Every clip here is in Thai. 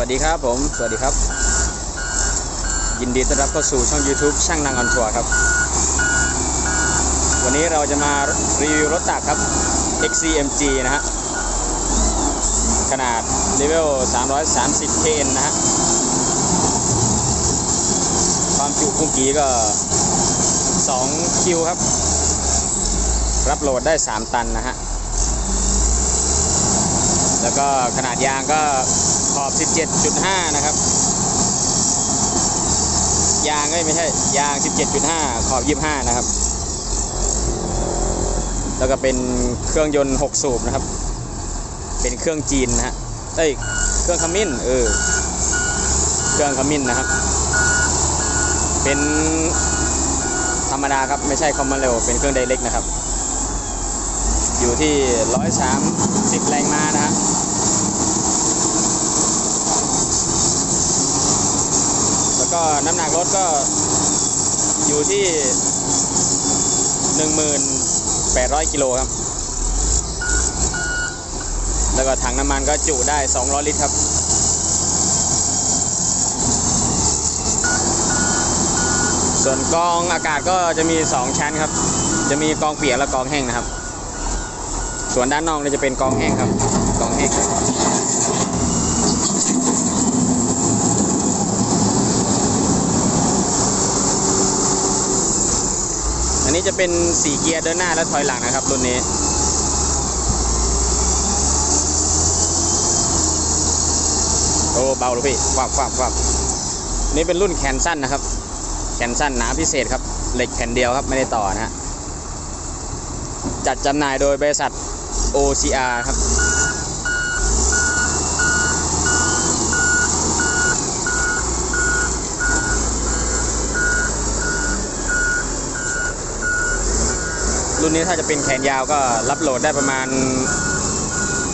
วัสดีครับผม สวัสดีครับ ยินดีต้อนรับเข้าสู่ช่อง YouTube ช่างนางออนทัวร์ครับ วันนี้เราจะมารีวิวรถตักครับ XCMG นะฮะ ขนาดเลเวล 330 kN นะฮะ ความจุกุ้งกีก็ 2 คิวครับ รับโหลดได้ 3 ตันนะฮะ แล้วก็ขนาดยางก็ ขอบ 17.5 นะครับ ยางไม่ใช่ ยาง 17.5 ขอบ 25 นะครับ แล้วก็เป็นเครื่องยนต์ 6 สูบนะครับ เป็นเครื่องจีนนะฮะเอ้ย เครื่องขมิ้น เออ เครื่องขมิ้นนะครับ เป็นธรรมดาครับ ไม่ใช่คอมมานเร็ว เป็นเครื่องไดเล็กนะครับ อยู่ที่ 130 แรงม้านะฮะ แล้วก็ น้ำหนักรถก็อยู่ที่ 1,800 กิโลครับ แล้วก็ถังน้ำมันก็จุได้ 200 ลิตรครับส่วนกองอากาศก็จะมี 2 ชั้นครับ จะมีกองเปียกและกองแห้งนะครับ ส่วนด้านนอกเนี่ยจะเป็นกองแห้งครับ กองแห้ง นนี้จะเป็นสีเกียร์เดินหน้าและถอยหลังนะครับรุ่นนี้โอ้เบาเลยพี่วับวับวับนี่เป็นรุ่นแขนสั้นนะครับ แขนสั้นหนาพิเศษครับ เหล็กแผ่นเดียวครับไม่ได้ต่อนะฮะจัดจำหน่ายโดยบริษัท OCR ครับ รุ่นนี้ถ้าจะเป็นแขนยาวก็รับโหลดได้ประมาณ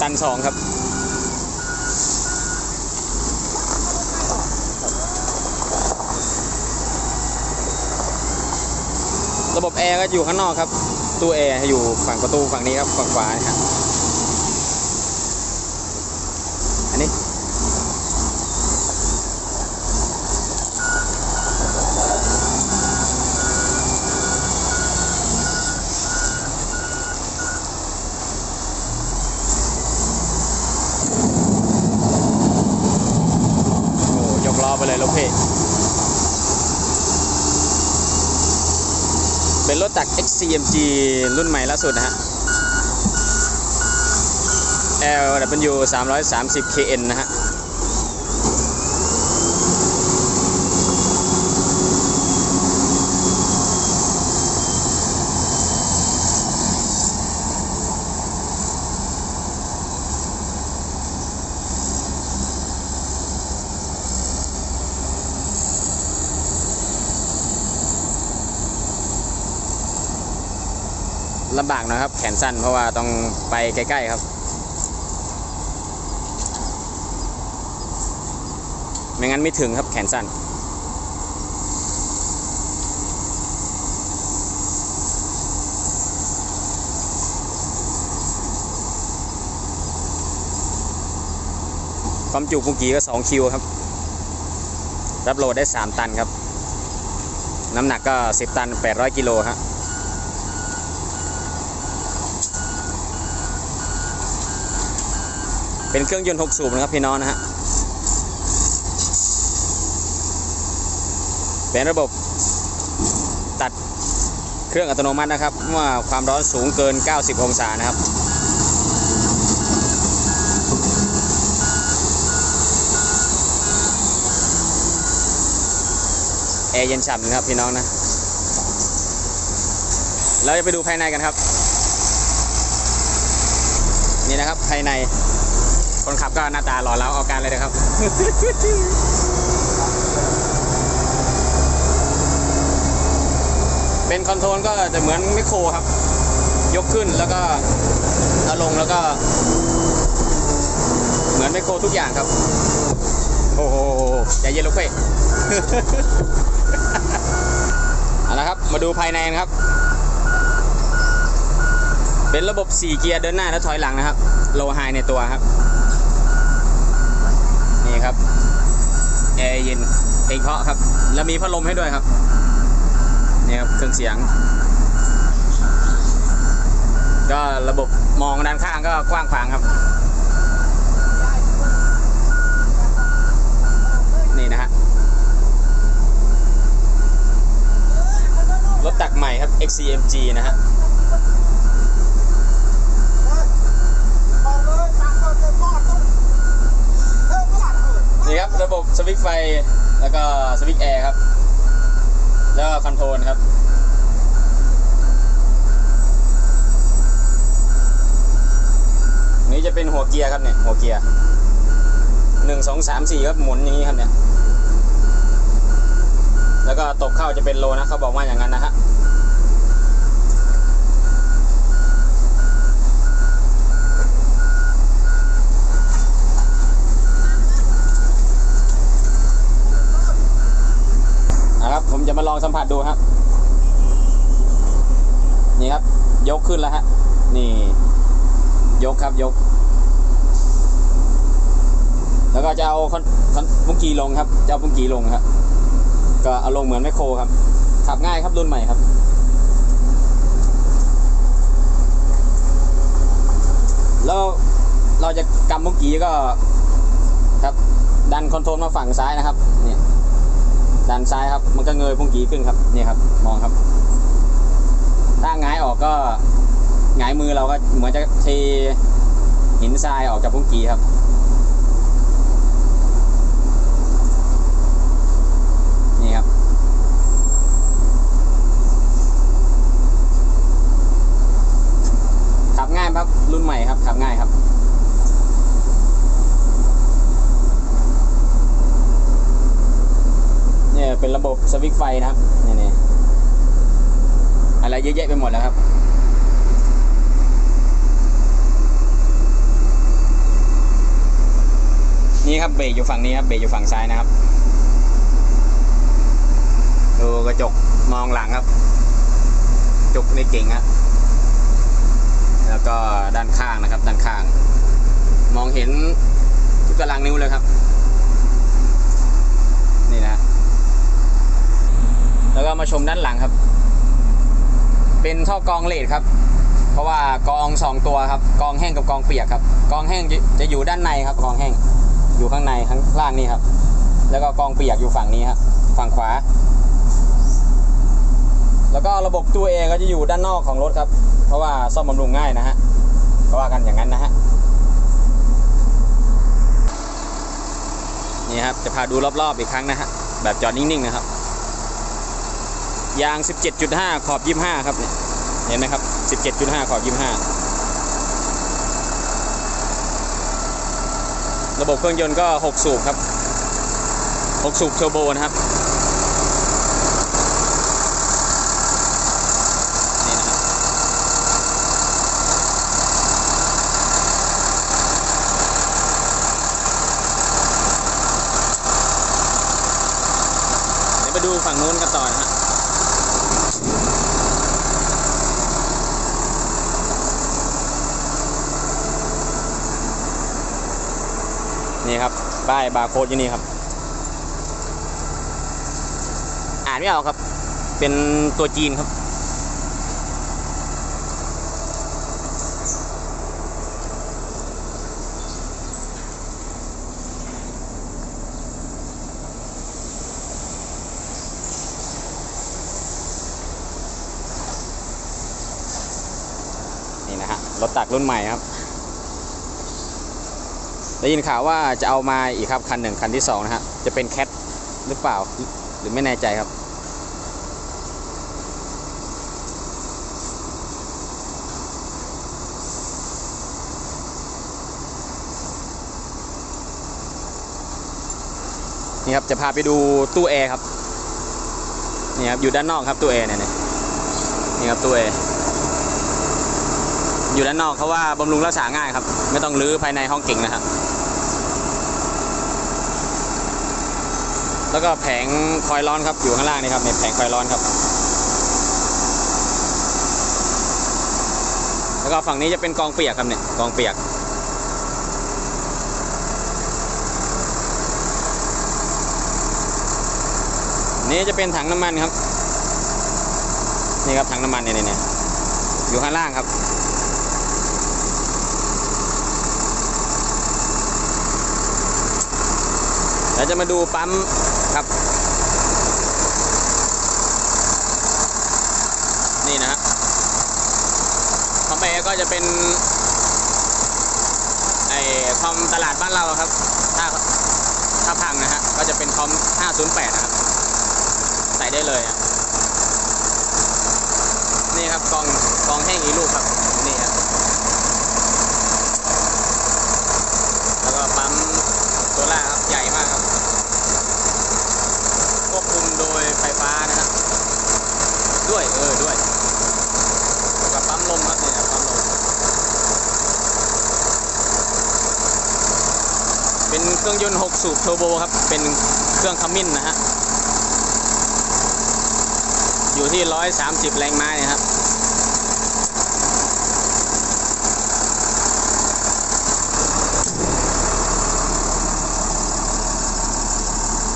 ตันสองครับระบบแอร์ก็อยู่ข้างนอกครับ ตู้แอร์อยู่ฝั่งประตูฝั่งนี้ครับ ฝั่งขวานะครับอันนี้ โอ้ยกล้อไปเลยลูกพี่ เป็นรถตัก XCMG รุ่นใหม่ล่าสุดนะฮะ LW 330 KN นะฮะ ลำบากนะครับ แขนสั้นเพราะว่าต้องไปใกล้ๆครับ ไม่งั้นไม่ถึงครับแขนสั้น ความจุปุงกีก็ 2 คิวครับ รับโหลดได้ 3 ตันครับ น้ำหนักก็ 10 ตัน 800 กิโลครับ เป็นเครื่องยนต์ 6 สูบนะครับพี่น้องนะฮะ เป็นระบบตัดเครื่องอัตโนมัตินะครับ เมื่อความร้อนสูงเกิน 90 องศานะครับแอร์เย็นฉ่ำนะครับพี่น้องนะเราจะไปดูภายในกันครับ นี่นะครับภายใน คนขับก็หน้าตาหล่อแล้วเอาการเลยนะครับ เป็นคอนโทรลก็จะเหมือนไมคโครครับ ยกขึ้นแล้วก็เอาลงแล้วก็ เหมือนไมคโครทุกอย่างครับ โอ้โหใจเย็นลูกเพ่เอาละครับ มาดูภายในนะครับ เป็นระบบ 4 เกียร์เดินหน้าและถอยหลังนะครับ โลไฮในตัวครับ นี่ครับแอร์เย็นเพลงเพราะครับ แล้วมีพัดลมให้ด้วยครับนี่ครับเครื่องเสียง ก็ระบบมองด้านข้างก็กว้างขวางครับ นี่นะฮะรถตักใหม่ครับ XCMG นะฮะ ระบบสวิตช์ไฟ แล้วก็สวิตช์แอร์ครับ แล้วก็คอนโทรลครับนี่จะเป็นหัวเกียร์ครับเนี่ย หัวเกียร์หนึ่งสองสามสี่ครับหมุนอย่างนี้ครับเนี่ย แล้วก็ตบเข้าจะเป็นโลนะเขาบอกว่าอย่างนั้นนะฮะ นะครับผมจะมาล องสัมผัสดูครับ นี่ครับ ยกขึ้นแล้วฮะ นี่ ยกครับยก แล้วก็จะเอาคอนคอนปุ้งกีลงครับจะเอาปุ้งกีลงครับ ก็เอาลงเหมือนแมคโครครับ ขับง่ายครับรุ่นใหม่ครับแล้วเราจะกำปุ้งกีก็ครับ ดันคอนโทรลมาฝั่งซ้ายนะครับเนี่ย ด้านซ้ายครับ มันก็เงยพุ่งกีขึ้นครับนี่ครับ มองครับ ถ้าหงายออกก็หงายมือเราก็เหมือนจะเทหินทรายออกจากพุ่งกีครับ นี่ครับ ขับง่ายครับ รุ่นใหม่ครับ ขับง่ายครับ เนี่ยเป็นระบบสวิตช์ไฟนะครับเนี่ยเนี่ยอะไรเยอะแยะไปหมดแล้วครับ นี่ ครับเบรกอยู่ฝั่งนี้ครับเบรกอยู่ฝั่งซ้ายนะครับดูกระจกมองหลังครับกระจกในเก่งฮะแล้วก็ด้านข้างนะครับ ด้านข้าง มองเห็นทุกตารางนิ้วเลยครับนี่นะแล้วก็มาชมด้านหลังครับ เป็นท่อกองเลดครับเพราะว่ากองสองตัวครับ กองแห้งกับกองเปียกครับ กองแห้งจะอยู่ด้านในครับ กองแห้ง อยู่ข้างในข้างล่างนี่ครับ แล้วก็กองเปียกอยู่ฝั่งนี้ครับฝั่งขวา แล้วก็ระบบตัวเองก็จะอยู่ด้านนอกของรถครับ เพราะว่าซ่อมบำรุงง่ายนะฮะเพราะว่ากันอย่างนั้นนะฮะนี่ครับจะพาดูรอบๆอีกครั้งนะฮะแบบจอดนิ่งๆนะครับยาง 17.5 ขอบ 25 ครับเนี่ยเห็นไหมครับ 17.5 ขอบ 25 ระบบเครื่องยนต์ก็ 6 สูบครับ 6 สูบเทอร์โบนะครับนี่นะเดี๋ยวไปดูฝั่งนู้นกันต่อนะฮะ นี่ครับป้ายบาร์โค้ดอยู่นี่ครับ อ่านไม่ออกครับ เป็นตัวจีนครับ นี่นะฮะรถตักรุ่นใหม่ครับ ได้ยินข่าวว่าจะเอามาอีกครับคันหนึ่งคันที่สองนะฮะจะเป็นแคทหรือเปล่าหรือไม่แน่ใจครับ นี่ครับจะพาไปดูตู้แอร์ครับนี่ครับอยู่ด้านนอกครับตู้แอร์เนี่ยนี่ยนี่ครับตู้แอร์อยู่ด้านนอกเขาว่าบำรุงรักษาง่ายครับ ไม่ต้องรื้อภายในห้องเก่งนะครับ แล้วก็แผงคอยร้อนครับอยู่ข้างล่างนี่ครับเนี่ยแผงคอยร้อนครับ แล้วก็ฝั่งนี้จะเป็นกองเปียกครับเนี่ยกองเปียกนี่จะเป็นถังน้ำมันครับ นี่ครับถังน้ำมันเนี่ยเนี่ยอยู่ข้างล่างครับแล้วจะมาดูปั๊ม ครับ นี่นะฮะต่อไปก็จะเป็นไอ้คอมตลาดบ้านเราครับ ถ้าถ้าพังนะฮะก็จะเป็นคอม 508 นะครับ ใส่ได้เลย นี่ครับกองกองแห้งอีลูกครับ นี่ครับ แล้วก็ปั๊มโซล่าครับ ใหญ่มากครับ ควบคุมโดยไฟฟ้านะครับ ด้วยเออด้วยแล้วก็ปั๊มลมครับนี่นะปั๊มลม เครื่องยนต์ 6 สูบเทอร์โบครับ เป็นเครื่องคัมมินนะฮะ อยู่ที่ 130 แรงม้าเนี่ยครับ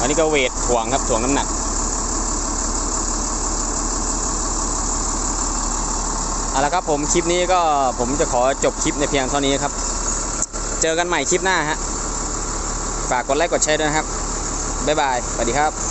อันนี้ก็เวทถ่วงครับถ่วงน้ำหนักเอาละครับผมคลิปนี้ก็ผมจะขอจบคลิปในเพียงเท่านี้ครับ เจอกันใหม่คลิปหน้าฮะ ฝากกดไลค์กดแชร์ด้วยนะครับ บ๊ายบาย สวัสดีครับ